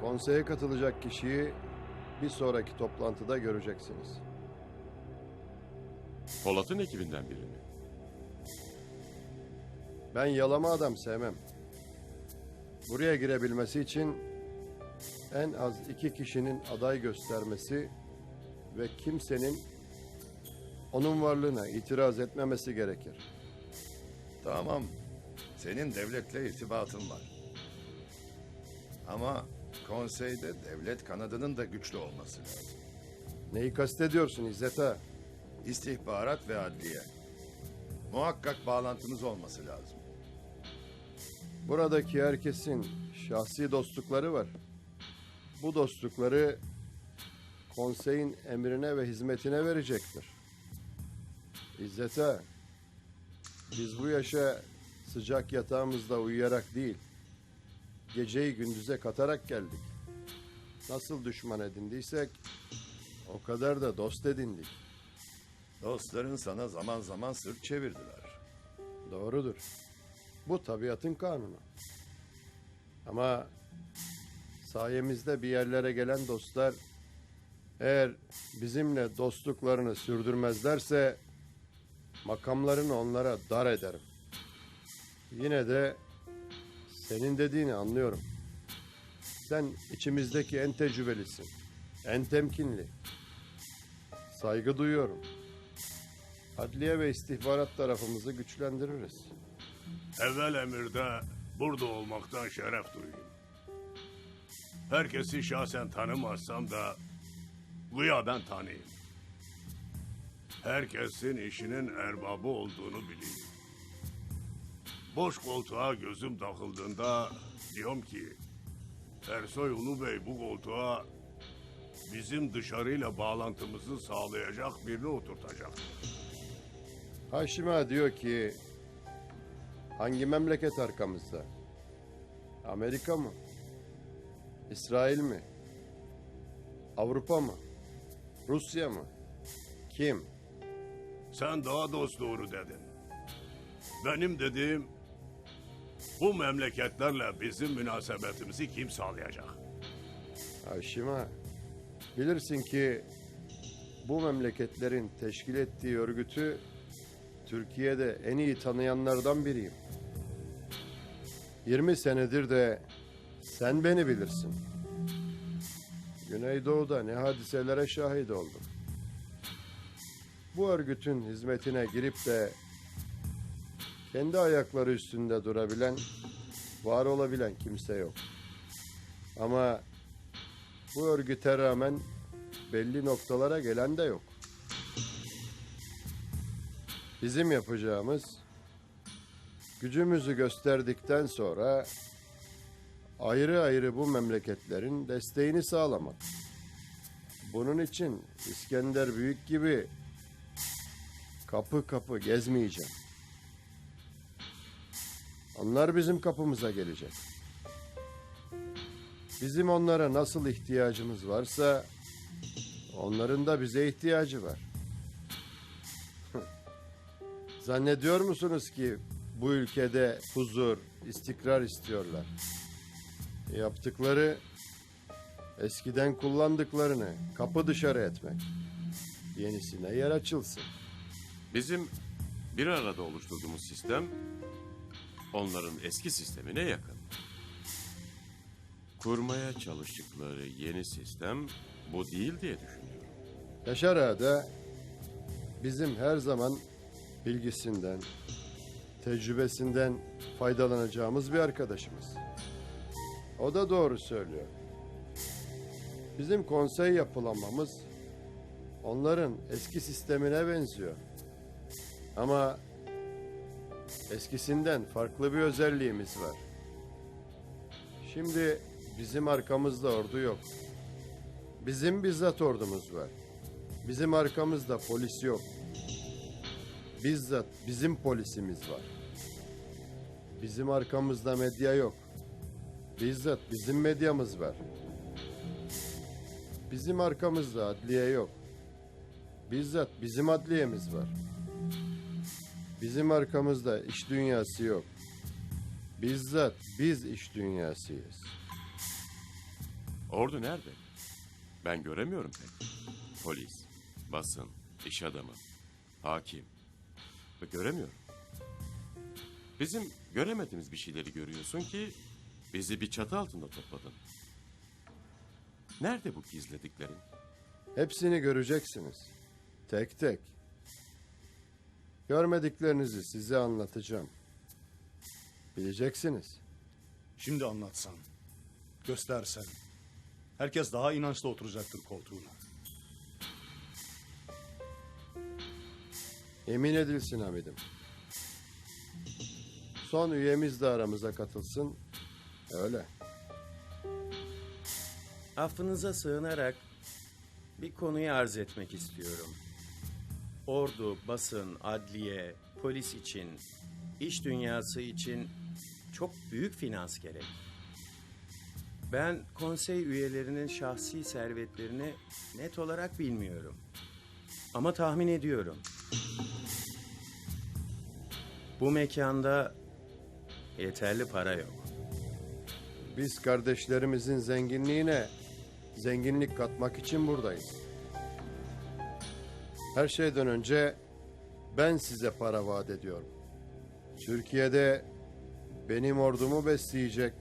Konseye katılacak kişiyi bir sonraki toplantıda göreceksiniz. Polat'ın ekibinden biri mi? Ben yalama adam sevmem. Buraya girebilmesi için en az iki kişinin aday göstermesi ve kimsenin onun varlığına itiraz etmemesi gerekir. Tamam. Senin devletle irtibatın var. Ama konseyde devlet kanadının da güçlü olması lazım. Neyi kastediyorsun İzzet Ağa? İstihbarat ve adliye. Muhakkak bağlantımız olması lazım. Buradaki herkesin şahsi dostlukları var. Bu dostlukları konseyin emrine ve hizmetine verecektir. İzzet Ağa, biz bu yaşa sıcak yatağımızda uyuyarak değil, geceyi gündüze katarak geldik. Nasıl düşman edindiysek, o kadar da dost edindik. Dostların sana zaman zaman sırt çevirdiler. Doğrudur. Bu tabiatın kanunu. Ama sayemizde bir yerlere gelen dostlar eğer bizimle dostluklarını sürdürmezlerse makamlarını onlara dar ederim. Yine de senin dediğini anlıyorum. Sen içimizdeki en tecrübelisin. En temkinli. Saygı duyuyorum. Adliye ve istihbarat tarafımızı güçlendiririz. Evvel emirde burada olmaktan şeref duyuyorum. Herkesi şahsen tanımazsam da güya ben tanıyayım. Herkesin işinin erbabı olduğunu bileyim. Boş koltuğa gözüm takıldığında diyorum ki Ersoy Ulu Bey bu koltuğa bizim dışarıyla bağlantımızı sağlayacak birini oturtacak. Haşim Ağa diyor ki hangi memleket arkamızda? Amerika mı? İsrail mi? Avrupa mı? Rusya mı? Kim? Sen daha dost doğru dedin. Benim dediğim bu memleketlerle bizim münasebetimizi kim sağlayacak? Haşim Ağa, bilirsin ki bu memleketlerin teşkil ettiği örgütü Türkiye'de en iyi tanıyanlardan biriyim. 20 senedir de sen beni bilirsin. Güneydoğu'da ne hadiselere şahit oldum. Bu örgütün hizmetine girip de kendi ayakları üstünde durabilen, var olabilen kimse yok. Ama bu örgüte rağmen belli noktalara gelen de yok. Bizim yapacağımız gücümüzü gösterdikten sonra ayrı ayrı bu memleketlerin desteğini sağlamak. Bunun için İskender Büyük gibi kapı kapı gezmeyeceğim. Onlar bizim kapımıza gelecek. Bizim onlara nasıl ihtiyacımız varsa onların da bize ihtiyacı var. Zannediyor musunuz ki bu ülkede huzur, istikrar istiyorlar? Yaptıkları eskiden kullandıklarını kapı dışarı etmek. Yenisine yer açılsın. Bizim bir arada oluşturduğumuz sistem onların eski sistemine yakın. Kurmaya çalıştıkları yeni sistem bu değil diye düşünüyorum. Yaşar Ağa da bizim her zaman bilgisinden, tecrübesinden faydalanacağımız bir arkadaşımız. O da doğru söylüyor. Bizim konsey yapılanmamız onların eski sistemine benziyor. Ama eskisinden farklı bir özelliğimiz var. Şimdi bizim arkamızda ordu yok. Bizim bizzat ordumuz var. Bizim arkamızda polis yok. Bizzat bizim polisimiz var. Bizim arkamızda medya yok. Bizzat bizim medyamız var. Bizim arkamızda adliye yok. Bizzat bizim adliyemiz var. Bizim arkamızda iş dünyası yok. Bizzat biz iş dünyasıyız. Ordu nerede? Ben göremiyorum pek. Polis, basın, iş adamı, hakim. Göremiyorum. Bizim göremediğimiz bir şeyleri görüyorsun ki bizi bir çatı altında topladın. Nerede bu gizlediklerin? Hepsini göreceksiniz. Tek tek. Görmediklerinizi size anlatacağım. Bileceksiniz. Şimdi anlatsan, göstersen. Herkes daha inançlı oturacaktır koltuğuna. Emin edilsin Hamid'im. Son üyemiz de aramıza katılsın. Öyle. Affınıza sığınarak bir konuyu arz etmek istiyorum. Ordu, basın, adliye, polis için, iş dünyası için çok büyük finans gerek. Ben konsey üyelerinin şahsi servetlerini net olarak bilmiyorum. Ama tahmin ediyorum. Bu mekanda yeterli para yok. Biz kardeşlerimizin zenginliğine zenginlik katmak için buradayız. Her şeyden önce ben size para vaat ediyorum. Türkiye'de benim ordumu besleyecek,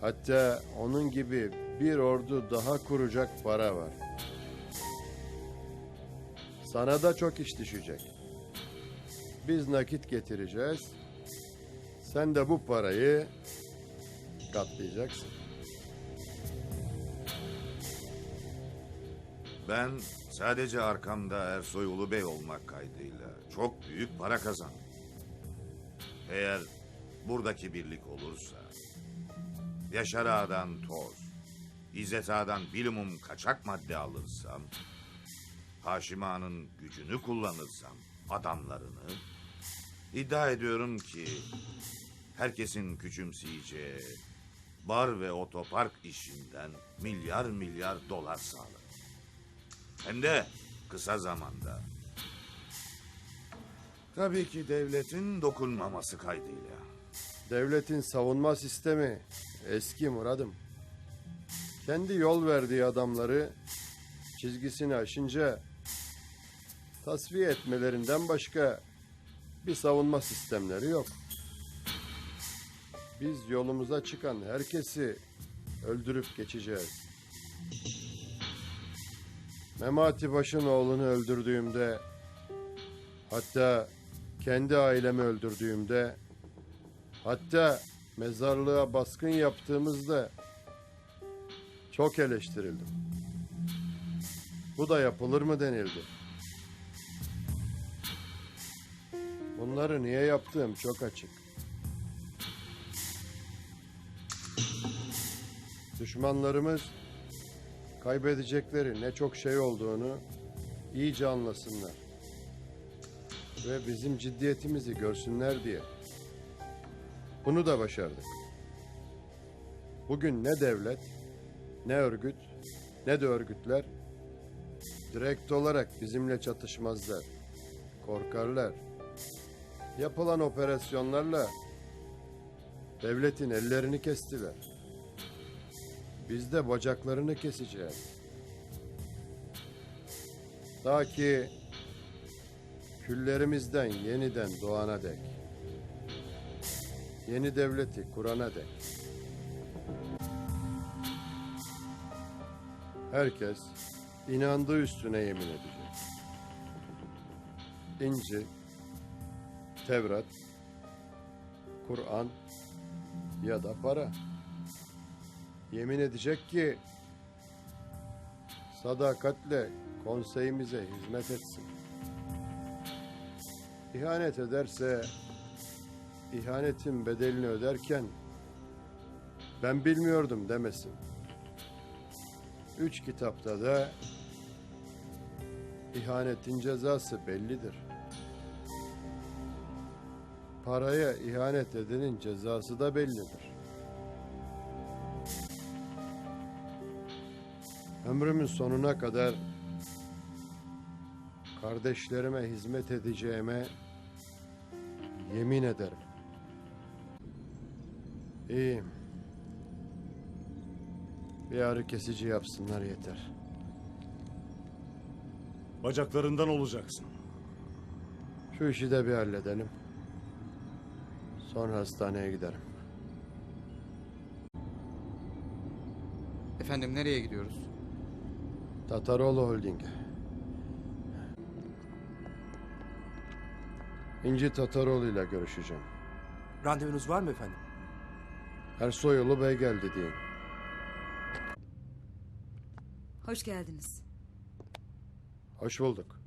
hatta onun gibi bir ordu daha kuracak para var. Sana da çok iş düşecek. Biz nakit getireceğiz. Sen de bu parayı katlayacaksın. Ben sadece arkamda Ersoy Ulubey olmak kaydıyla çok büyük para kazandım. Eğer buradaki birlik olursa, Yaşar Ağa'dan toz, İzzet Ağa'dan bilimum kaçak madde alırsam, Haşim Ağa'nın gücünü kullanırsam, adamlarını, iddia ediyorum ki herkesin küçümseyeceği bar ve otopark işinden milyar milyar dolar sağlarım. Hem de kısa zamanda. Tabii ki devletin dokunmaması kaydıyla. Devletin savunma sistemi eski Murad'ım. Kendi yol verdiği adamları çizgisini aşınca tasfiye etmelerinden başka bir savunma sistemleri yok. Biz yolumuza çıkan herkesi öldürüp geçeceğiz. Memati Baş'ın oğlunu öldürdüğümde hatta kendi ailemi öldürdüğümde Hatta mezarlığa baskın yaptığımızda çok eleştirildim. Bu da yapılır mı denildi. Bunları niye yaptığım çok açık. Düşmanlarımız kaybedecekleri ne çok şey olduğunu iyice anlasınlar. Ve bizim ciddiyetimizi görsünler diye. Bunu da başardık. Bugün ne devlet, ne örgüt, ne de örgütler direkt olarak bizimle çatışmazlar. Korkarlar. Yapılan operasyonlarla devletin ellerini kestiler. Biz de bacaklarını keseceğiz. Ta ki küllerimizden yeniden doğana dek yeni devleti kurana dek. Herkes inandığı üstüne yemin edecek. İncil, Tevrat, Kur'an ya da para. Yemin edecek ki sadakatle konseyimize hizmet etsin. İhanet ederse ihanetin bedelini öderken ben bilmiyordum demesin. Üç kitapta da ihanetin cezası bellidir. Paraya ihanet edenin cezası da bellidir. Ömrümün sonuna kadar kardeşlerime hizmet edeceğime yemin ederim. İyiyim. Bir ağrı kesici yapsınlar yeter. Bacaklarından olacaksın. Şu işi de bir halledelim. Sonra hastaneye giderim. Efendim nereye gidiyoruz? Tataroğlu Holding'e. İnci Tataroğlu ile görüşeceğim. Randevunuz var mı efendim? Ersoyulu Bey geldi deyin. Hoş geldiniz. Hoş bulduk.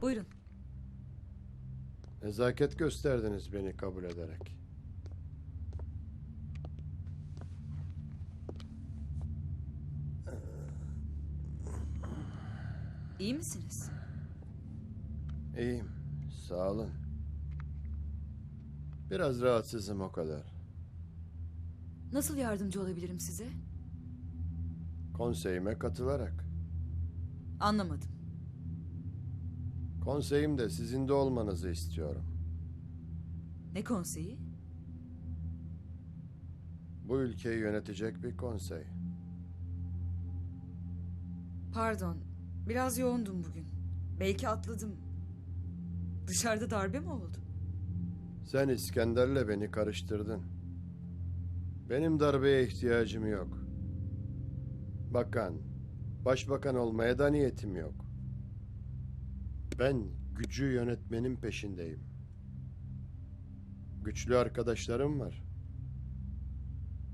Buyurun. Nezaket gösterdiniz beni kabul ederek. İyi misiniz? İyiyim. Sağ olun. Biraz rahatsızım o kadar. Nasıl yardımcı olabilirim size? Konseyime katılarak. Anlamadım. Konseyimde sizin de olmanızı istiyorum. Ne konseyi? Bu ülkeyi yönetecek bir konsey. Pardon. Biraz yoğundum bugün. Belki atladım. Dışarıda darbe mi oldu? Sen İskender'le beni karıştırdın. Benim darbeye ihtiyacım yok. Bakan, başbakan olmaya da niyetim yok. Ben gücü yönetmenin peşindeyim. Güçlü arkadaşlarım var.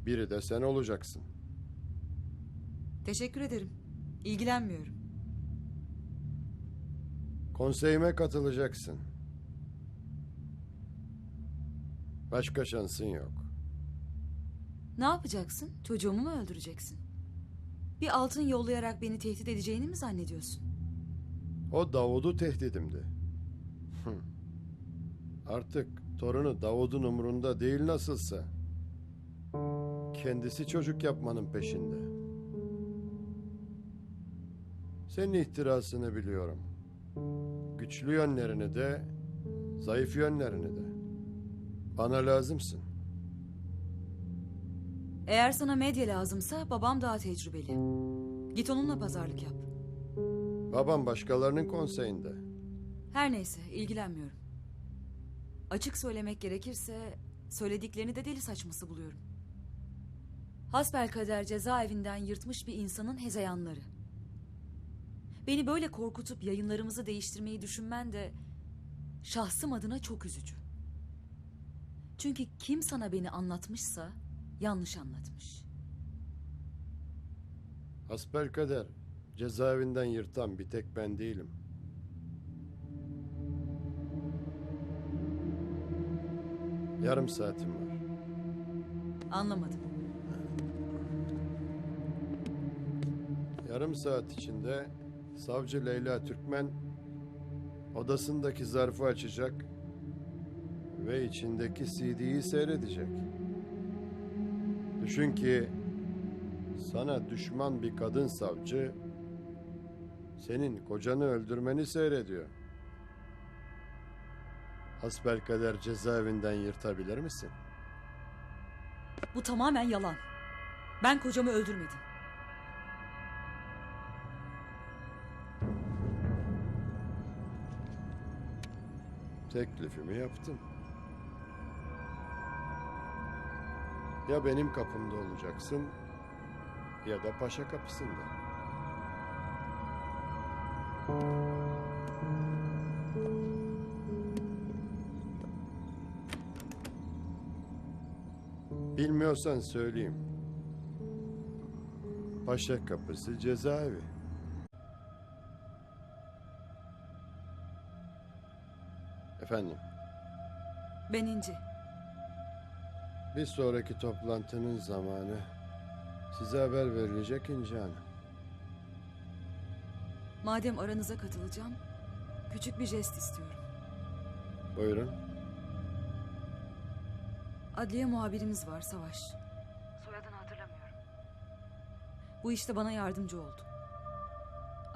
Biri de sen olacaksın. Teşekkür ederim. İlgilenmiyorum. Konseyime katılacaksın. Başka şansın yok. Ne yapacaksın? Çocuğumu mu öldüreceksin? Bir altın yollayarak beni tehdit edeceğini mi zannediyorsun? O Davud'u tehdidimdi. Artık torunu Davud'un umurunda değil nasılsa. Kendisi çocuk yapmanın peşinde. Senin ihtirasını biliyorum. Güçlü yönlerini de, zayıf yönlerini de. Bana lazımsın. Eğer sana medya lazımsa babam daha tecrübeli. Git onunla pazarlık yap. Babam başkalarının konseyinde. Her neyse ilgilenmiyorum. Açık söylemek gerekirse söylediklerini de deli saçması buluyorum. Hasbelkader cezaevinden yırtmış bir insanın hezeyanları. Beni böyle korkutup yayınlarımızı değiştirmeyi düşünmen de şahsım adına çok üzücü. Çünkü kim sana beni anlatmışsa yanlış anlatmış. Hasbelkader cezaevinden yırtan bir tek ben değilim. Yarım saatim var. Anlamadım. Yarım saat içinde savcı Leyla Türkmen odasındaki zarfı açacak ve içindeki CD'yi seyredecek. Düşün ki sana düşman bir kadın savcı senin kocanı öldürmeni seyrediyor. Hasbelkader cezaevinden yırtabilir misin? Bu tamamen yalan. Ben kocamı öldürmedim. Teklifimi yaptım. Ya benim kapımda olacaksın ya da paşa kapısında. Bilmiyorsan söyleyeyim. Paşa kapısı cezaevi. Efendim, Ben İnci. bir sonraki toplantının zamanı size haber verilecek İnci Hanım. Madem aranıza katılacağım, küçük bir jest istiyorum. Buyurun. Adliye muhabirimiz var Savaş. Soyadını hatırlamıyorum. Bu işte bana yardımcı oldu.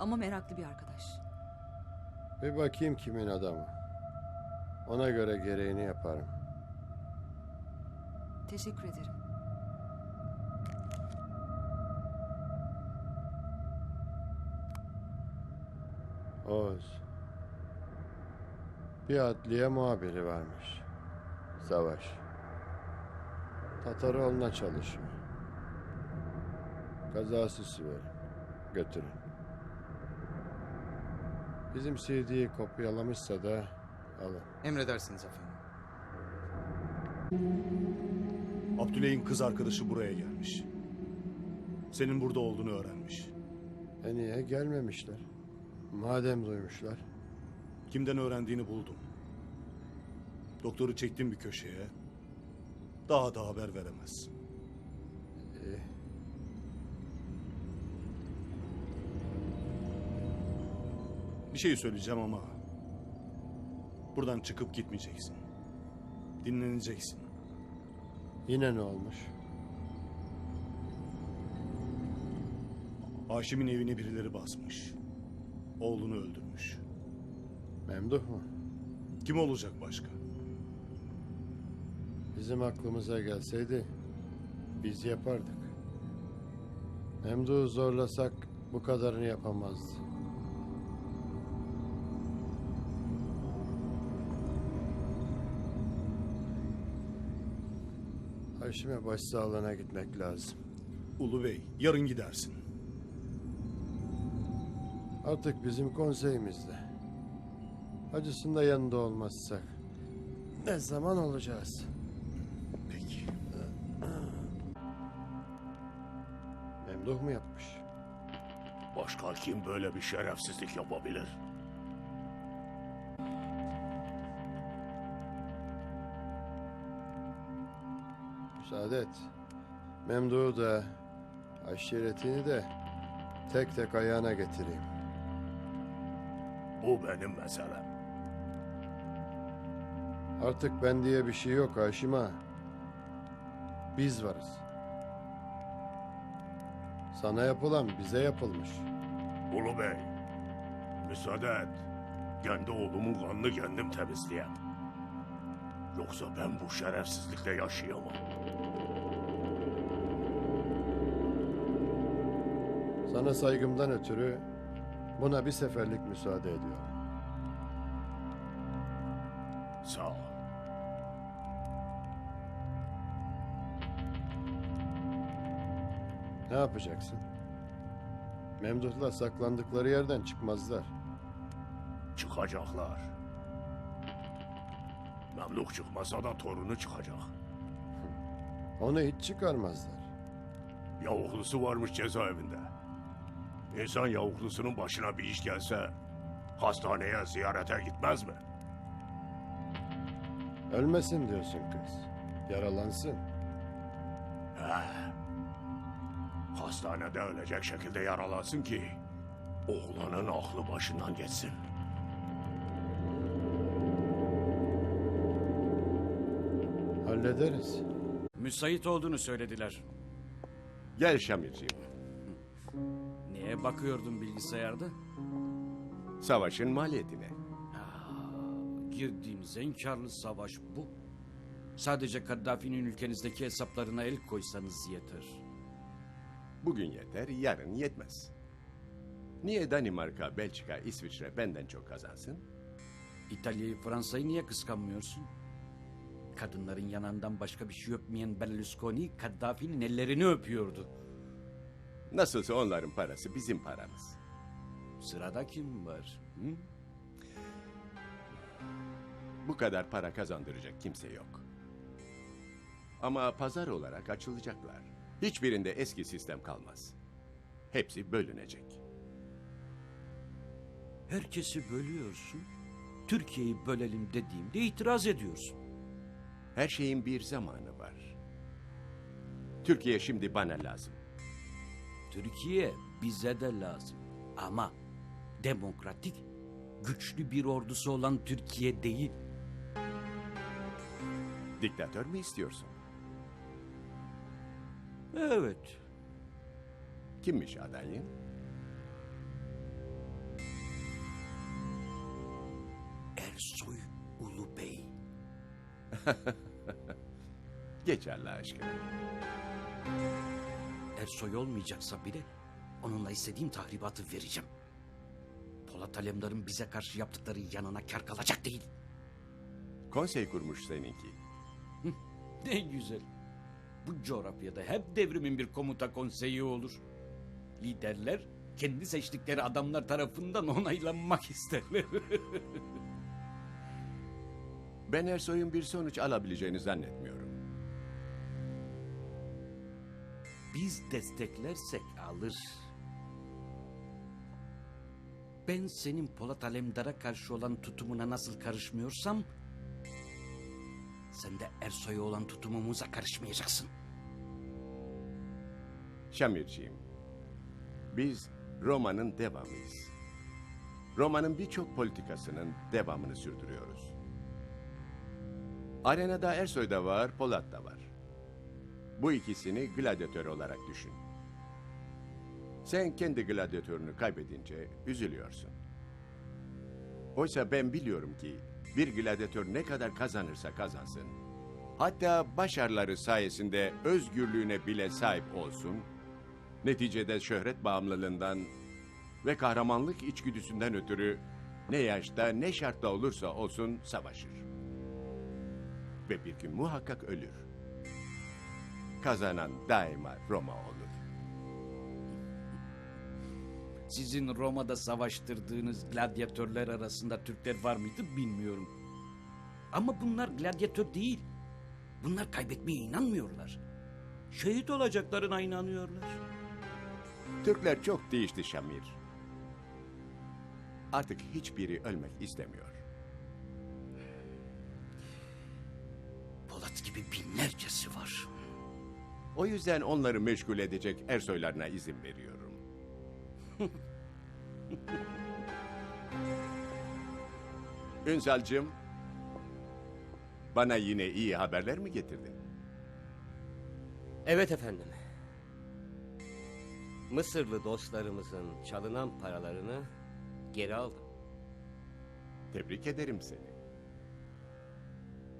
Ama meraklı bir arkadaş. Bir bakayım kimin adamı. Ona göre gereğini yaparım. Teşekkür ederim. Oğuz. Bir adliye muhabiri varmış. Savaş. Tataroğlu'na çalışıyor. Kazası verin. Götürün. Bizim CD'yi kopyalamışsa da alın. Emredersiniz efendim. Abdüley'in kız arkadaşı buraya gelmiş. Senin burada olduğunu öğrenmiş. E niye gelmemişler? Madem duymuşlar. Kimden öğrendiğini buldum. Doktoru çektim bir köşeye. Daha da haber veremez. İyi. Bir şey söyleyeceğim ama... Buradan çıkıp gitmeyeceksin. Dinleneceksin. Yine ne olmuş? Haşim'in evini birileri basmış. Oğlunu öldürmüş. Memduh mu? Kim olacak başka? Bizim aklımıza gelseydi biz yapardık. Memduh'u zorlasak bu kadarını yapamazdı. Haşim'e başsağlığına gitmek lazım. Ulu Bey, yarın gidersin. Artık bizim konseyimizde. Acısında yanında olmazsak ne zaman olacağız? Peki. Memduh mu yapmış? Başka kim böyle bir şerefsizlik yapabilir? Müsaade et. Memduh'u da, aşiretini de tek tek ayağına getireyim. Bu benim meselem. Artık ben diye bir şey yok Haşim ağa. Biz varız. Sana yapılan bize yapılmış. Ulu Bey, müsaade et. Kendi oğlumun kanını kendim temizleyeyim. Yoksa ben bu şerefsizlikle yaşayamam. Sana saygımdan ötürü buna bir seferlik müsaade ediyorum. Sağ ol. Ne yapacaksın? Memduh'la saklandıkları yerden çıkmazlar. Çıkacaklar. Memluk çıkmasa da torunu çıkacak. Onu hiç çıkarmazlar. Yavuklusu varmış cezaevinde. İnsan yavuklusunun başına bir iş gelse hastaneye ziyarete gitmez mi? Ölmesin diyorsun kız. Yaralansın. Hastanede ölecek şekilde yaralansın ki oğlanın aklı başından geçsin. Hallederiz. Müsait olduğunu söylediler. Gel Şamirciğim. Niye bakıyordun bilgisayarda? Savaşın maliyetine. Girdiğimiz en karlı savaş bu. Sadece Kaddafi'nin ülkenizdeki hesaplarına el koysanız yeter. Bugün yeter, yarın yetmez. Niye Danimarka, Belçika, İsviçre benden çok kazansın? İtalya'yı, Fransa'yı niye kıskanmıyorsun? Kadınların yanından başka bir şey öpmeyen Berlusconi, Kaddafi'nin ellerini öpüyordu. Nasılsa onların parası bizim paramız. Sırada kim var? Hı? Bu kadar para kazandıracak kimse yok. Ama pazar olarak açılacaklar. Hiçbirinde eski sistem kalmaz. Hepsi bölünecek. Herkesi bölüyorsun. Türkiye'yi bölelim dediğimde itiraz ediyorsun. Her şeyin bir zamanı var. Türkiye şimdi bana lazım. Türkiye bize de lazım. Ama demokratik, güçlü bir ordusu olan Türkiye değil. Diktatör mü istiyorsun? Evet, Kimmiş adayın? Ersoy Ulu Bey. Geç Allah aşkına. Ersoy olmayacaksa bile onunla istediğim tahribatı vereceğim. Polat Alemdar'ın bize karşı yaptıkları yanına kar kalacak değil. Konsey kurmuş seninki. Ne güzel. Bu coğrafyada hep devrimin bir komuta konseyi olur. Liderler kendi seçtikleri adamlar tarafından onaylanmak isterler. Ben Ersoy'un bir sonuç alabileceğini zannetmiyorum. Biz desteklersek alır. Ben senin Polat Alemdar'a karşı olan tutumuna nasıl karışmıyorsam... ...sen de Ersoy'a olan tutumumuza karışmayacaksın. Şamirciğim, biz Roma'nın devamıyız. Roma'nın birçok politikasının devamını sürdürüyoruz. Arenada Ersoy da var, Polat da var. Bu ikisini gladyatör olarak düşün. Sen kendi gladyatörünü kaybedince üzülüyorsun. Oysa ben biliyorum ki bir gladyatör ne kadar kazanırsa kazansın, hatta başarıları sayesinde özgürlüğüne bile sahip olsun, neticede şöhret bağımlılığından ve kahramanlık içgüdüsünden ötürü ne yaşta ne şartta olursa olsun savaşır. Ve bir gün muhakkak ölür. Kazanan daima Roma olur. Sizin Roma'da savaştırdığınız gladyatörler arasında Türkler var mıydı bilmiyorum. Ama bunlar gladyatör değil. Bunlar kaybetmeye inanmıyorlar. Şehit olacaklarına inanıyorlar. Türkler çok değişti Şamir. Artık hiçbiri ölmek istemiyor. O yüzden onları meşgul edecek Ersoylarına izin veriyorum. Ünsal'cığım, bana yine iyi haberler mi getirdin? Evet efendim. Mısırlı dostlarımızın çalınan paralarını geri aldım. Tebrik ederim seni.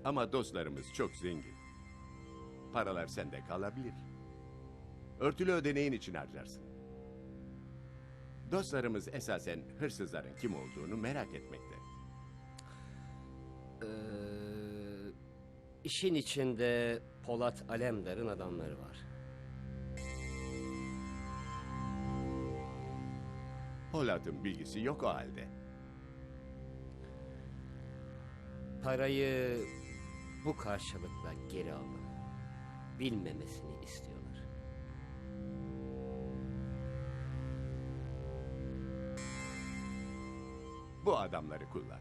Ama dostlarımız çok zengin. Paralar sende kalabilir. Örtülü ödeneğin için harcarsın. Dostlarımız esasen hırsızların kim olduğunu merak etmekte. Ee, işin içinde Polat Alemdar'ın adamları var. Polat'ın bilgisi yok o halde. Parayı bu karşılıkla geri aldım. Bilmemesini istiyorlar. Bu adamları kullan.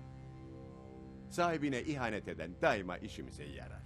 Sahibine ihanet eden daima işimize yarar.